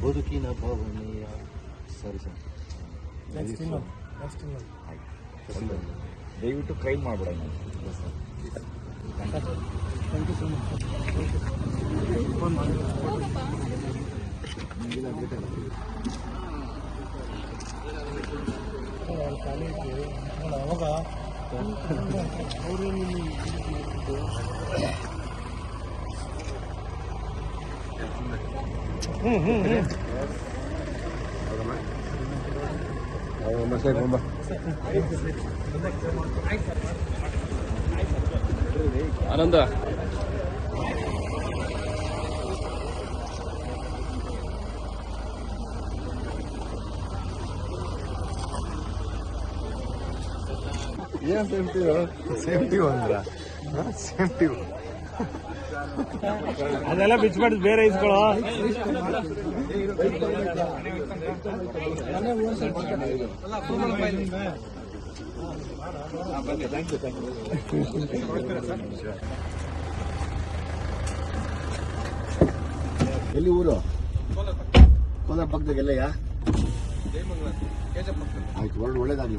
ಬದುಕಿನ ಭವನೆಯ ಸರಿ ಸರ್ ದಯವಿಟ್ಟು try sir thank you so much phone ಮಾಡಿ ಅಲ್ಲಿ ಖಾಲಿ ಐತಿ ನೋಡು, ಅವಾಗ ಅವರು ಆನಂದ. ಏನ್ ಸೇಫ್ಟಿ ಸೇಫ್ಟಿ ಅಂದ್ರ? ಸೇಫ್ಟಿ ಅದೆಲ್ಲ ಬಿಚ್ಬಾರ್ದು ಬೇರೆ ಇಸ್ಕೊಳ್ಳೋ ಎಲ್ಲಿ ಊರು? ಕೋಲಾರ ಎಲ್ಲ ಆಯ್ತು ಒಳ್ಳೆ ಒಳ್ಳೇದಾಗಲಿ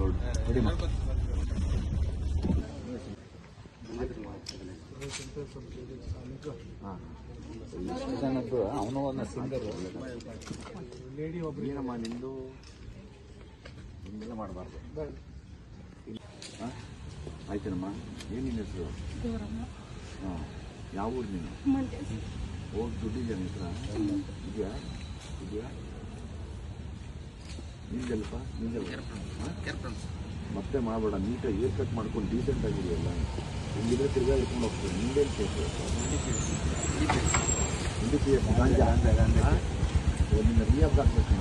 ಜನದ್ದು ಅವನು ಒಂದು ಸಿಂಗರ್ ಲೇಡಿ ಒಬ್ರು ಏನಮ್ಮ ನಿಂದು? ಹಿಂಗೆಲ್ಲ ಮಾಡಬಾರ್ದು ಆಯ್ತೇನಮ್ಮ ಏನು ನಿನ್ನ ಹೆಸರು ಹಾಂ ಯಾವ ಊರು ನೀನು ಹೋಗಿ ದುಡ್ಡಿದ್ಯಾ ನಿನ್ನ ಹತ್ರ ಇದೆಯಾ ಇದೆಯಾ ನಿಂದಲ್ಪ ನಿಂದಲ್ಲ ಮತ್ತೆ ಮಾಡಬೇಡ ನೀಟಾಗಿ ಏರ್ ಕಟ್ ಮಾಡ್ಕೊಂಡು ಡೀಸೆಂಟ್ ಆಗಿದೆಯಲ್ಲ ಹಿಂಗಿದ್ರೆ ತಿರ್ಗಾ ಇಟ್ಕೊಂಡು ಹೋಗ್ತೀವಿ. ನಿಂದೇನು ಕೇಸು ಹಿಂದಿ ಪಿ ಎಫ್ ಗಾಂಜಾ ಹಾ? ಇವಾಗ ನಿನ್ನ ರಿಯಾಬ್ ಹಾಕ್ಬೇಕು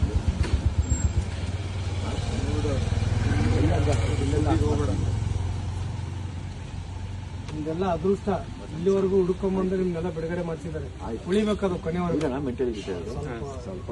ನಿಮ್ದೆಲ್ಲ ಅದೃಷ್ಟ. ಇಲ್ಲಿವರೆಗೂ ಹುಡ್ಕೊಂಬಂದ್ರೆ ನಿಮ್ನೆಲ್ಲ ಬಿಡುಗಡೆ ಮಾಡಿಸಿದ್ದಾರೆ. ಆಯ್ತು. ಉಳಿಬೇಕದು ಕೊನೆವರೆಗೂ. ಮೆಂಟಲಿಟಿ ಸ್ವಲ್ಪ